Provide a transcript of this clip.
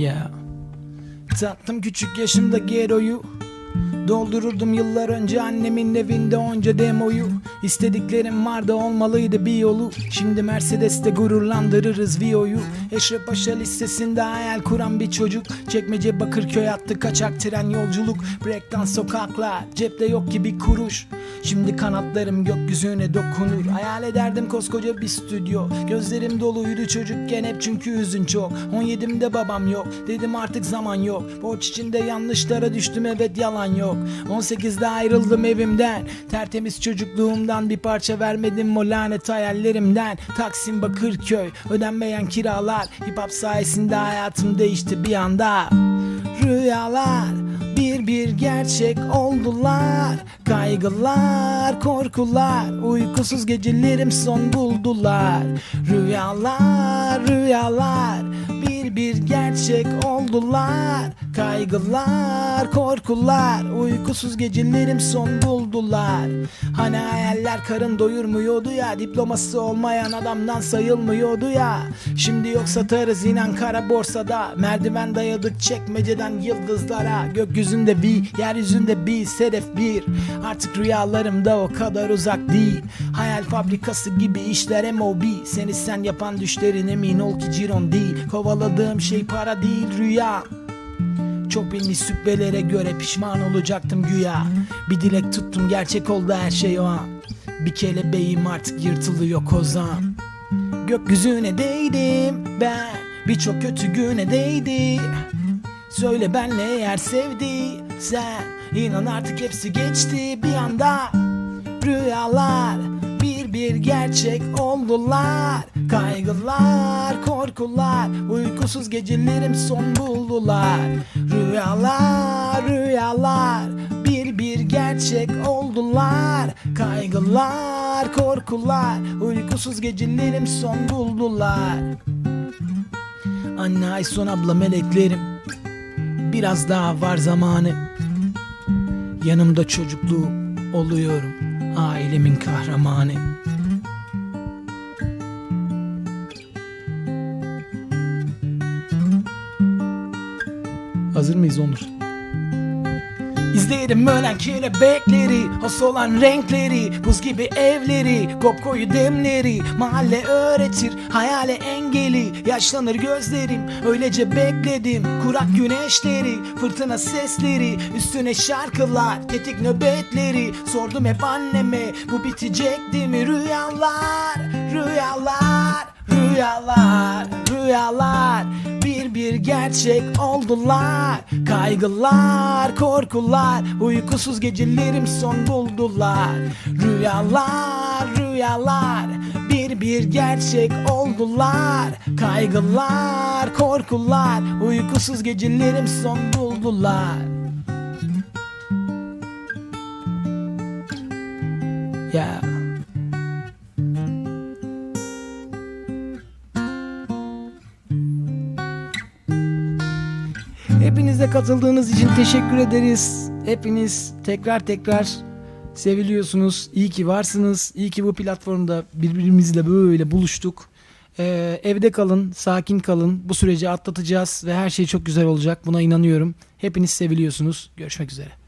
Ya. Tattım küçük yaşımda geroyu. Doldururdum yıllar önce annemin evinde onca demoyu. İstediklerim vardı olmalıydı bir yolu. Şimdi Mercedes'te gururlandırırız Vio'yu. Eşref Paşa listesinde hayal kuran bir çocuk. Çekmece Bakırköy attı kaçak tren yolculuk. Breaktan sokaklar cepte yok ki bir kuruş Şimdi kanatlarım gökyüzüne dokunur. Hayal ederdim koskoca bir stüdyo. Gözlerim doluydu çocukken hep çünkü hüzün çok. 17'imde babam yok. Dedim artık zaman yok. Borç içinde yanlışlara düştüm evet yalan yok. 18'de ayrıldım evimden. Tertemiz çocukluğumdan bir parça vermedim o lanet hayallerimden. Taksim Bakırköy ödenmeyen kiralar. Hip hop sayesinde hayatım değişti bir anda. Rüyalar bir bir gerçek oldular. Kaygılar, korkular, uykusuz gecelerim son buldular. Rüyalar, rüyalar bir bir gerçek oldular. Kaygılar, korkular, uykusuz gecelerim son buldular. Hani hayaller karın doyurmuyordu ya Diploması olmayan adamdan sayılmıyordu ya. Şimdi yok satarız inan kara borsada. Merdiven dayadık çekmeceden yıldızlara. Gökyüzünde bir, yeryüzünde bir, sedef bir. Artık rüyalarım da o kadar uzak değil. Hayal fabrikası gibi işler MOB Seni sen yapan düşlerin emin ol ki ciron değil Kovaladığım şey para değil rüya. Çok bilmiş sübbelere göre pişman olacaktım güya. Bir dilek tuttum gerçek oldu her şey o an. Bir kelebeğim artık yırtılıyor kozam Gökyüzüne değdim ben Birçok kötü güne değdi Söyle benle eğer sevdiysen İnan artık hepsi geçti bir anda. Rüyalar bir gerçek oldular. Kaygılar, korkular, uykusuz gecelerim son buldular. Rüyalar, rüyalar bir bir gerçek oldular. Kaygılar, korkular, uykusuz gecelerim son buldular. Anne Ayson abla meleklerim Biraz daha var zamanı. Yanımda çocukluğum oluyorum Ailemin kahramanı Hazır mıyız Onur? İzlerim ölen kelebekleri Has olan renkleri Buz gibi evleri Kopkoyu demleri. Mahalle öğretir Hayale engeli Yaşlanır gözlerim. Öylece bekledim Kurak güneşleri Fırtına sesleri Üstüne şarkılar Tetik nöbetleri. Sordum hep anneme Bu bitecekti mi? Rüyalar Rüyalar Rüyalar Rüyalar bir gerçek oldular. Kaygılar, korkular, uykusuz gecelerim son buldular. Rüyalar, rüyalar bir bir gerçek oldular. Kaygılar, korkular, uykusuz gecelerim son buldular. Ya Hepinize katıldığınız için teşekkür ederiz. Hepiniz tekrar tekrar seviliyorsunuz. İyi ki varsınız. İyi ki bu platformda birbirimizle böyle buluştuk. Ee, evde kalın, sakin kalın. Bu süreci atlatacağız ve her şey çok güzel olacak. Buna inanıyorum. Hepiniz seviliyorsunuz. Görüşmek üzere.